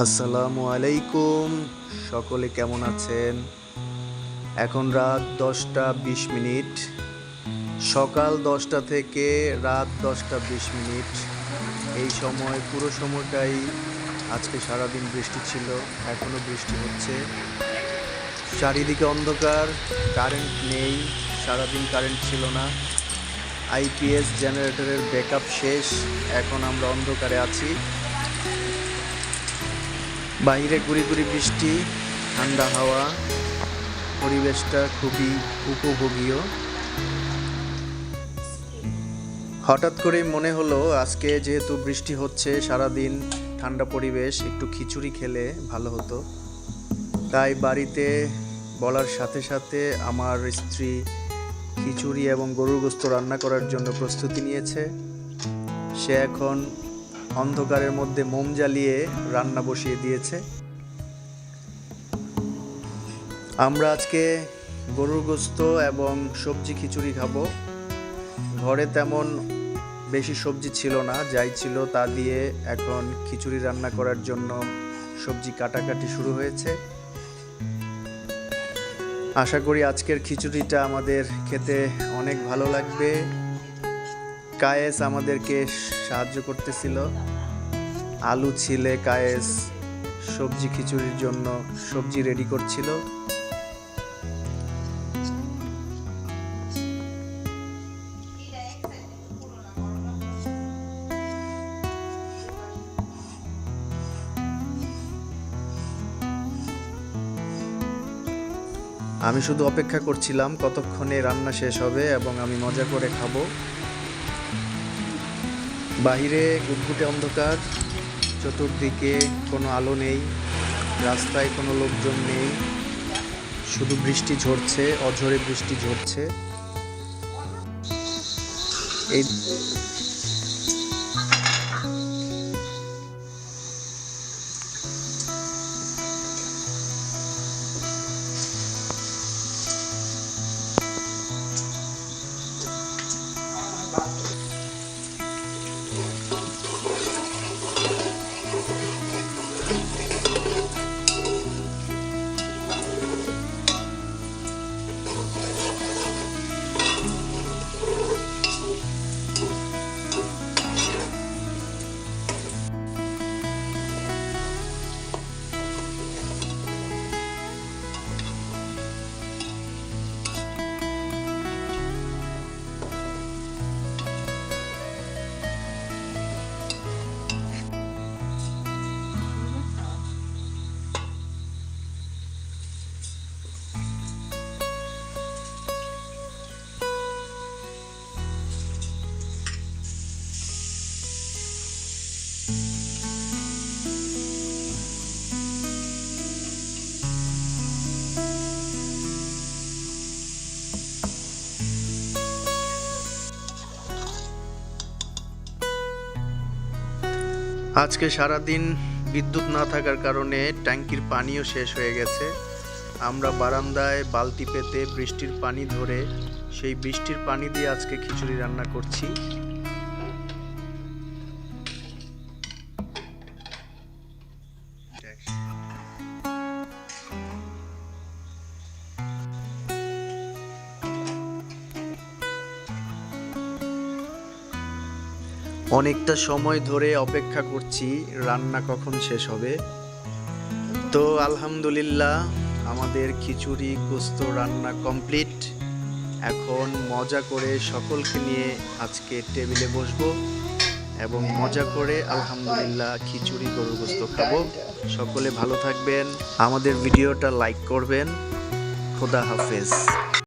আসসালামু আলাইকুম। সকলে কেমন আছেন? এখন রাত দশটা বিশ মিনিট। সকাল দশটা থেকে রাত দশটা বিশ মিনিট। এই সময় পুরো সময়টাই আজকে সারাদিন বৃষ্টি ছিল এখনও বৃষ্টি হচ্ছে। চারিদিকে অন্ধকার কারেন্ট নেই, সারাদিন কারেন্ট ছিল না। আইপিএস জেনারেটরের ব্যাকআপ শেষ, এখন আমরা অন্ধকারে আছি। বাইরে গুড়ি গুড়ি বৃষ্টি, ঠান্ডা হাওয়া, পরিবেশটা খুবই উপভোগীয়। হঠাৎ করে মনে হলো, আজকে যেহেতু বৃষ্টি হচ্ছে, সারাদিন ঠান্ডা পরিবেশ, একটু খিচুড়ি খেলে ভালো হতো। তাই বাড়িতে বলার সাথে সাথে আমার স্ত্রী খিচুড়ি এবং গরুর গোস্ত রান্না করার জন্য প্রস্তুতি নিয়েছে। সে এখন অন্ধকারের মধ্যে মোম জ্বালিয়ে রান্না বসিয়ে দিয়েছে। আমরা আজকে গরুর গোস্ত এবং সবজি খিচুড়ি খাব। ঘরে তেমন বেশি সবজি ছিল না, যাই ছিল তা দিয়ে এখন খিচুড়ি রান্না করার জন্য সবজি কাটাকাটি শুরু হয়েছে। আশা করি আজকের খিচুড়িটা আমাদের খেতে অনেক ভালো লাগবে। কায়েস আমাদেরকে সাহায্য করতেছিল। আলু ছিলে, কায়েস, সবজি খিচুড়ির জন্য সবজি রেডি করছিল। আমি শুধু অপেক্ষা করছিলাম কতক্ষণে রান্না শেষ হবে এবং আমি মজা করে খাব। বাহিরে গুটগুটে অন্ধকার, চতুর্দিকে কোনো আলো নেই, রাস্তায় কোনো লোকজন নেই, শুধু বৃষ্টি ঝরছে, অঝরে বৃষ্টি ঝরছে। এই আজকে সারাদিন বিদ্যুৎ না থাকার কারণে ট্যাঙ্কির পানিও শেষ হয়ে গেছে। আমরা বারান্দায় বালতি পেতে বৃষ্টির পানি ধরে সেই বৃষ্টির পানি দিয়ে আজকে খিচুড়ি রান্না করছি। অনেকটা সময় ধরে অপেক্ষা করছি, রান্না কখন শেষ হবে। তো আলহামদুলিল্লাহ, আমাদের খিচুড়ি গোস্ত রান্না কমপ্লিট। এখন মজা করে সকলকে নিয়ে আজকে টেবিলে বসবো এবং মজা করে আলহামদুলিল্লাহ খিচুড়ি গরুর গোস্ত খাব। সকলে ভালো থাকবেন। আমাদের ভিডিওটা লাইক করবেন। খোদা হাফেজ।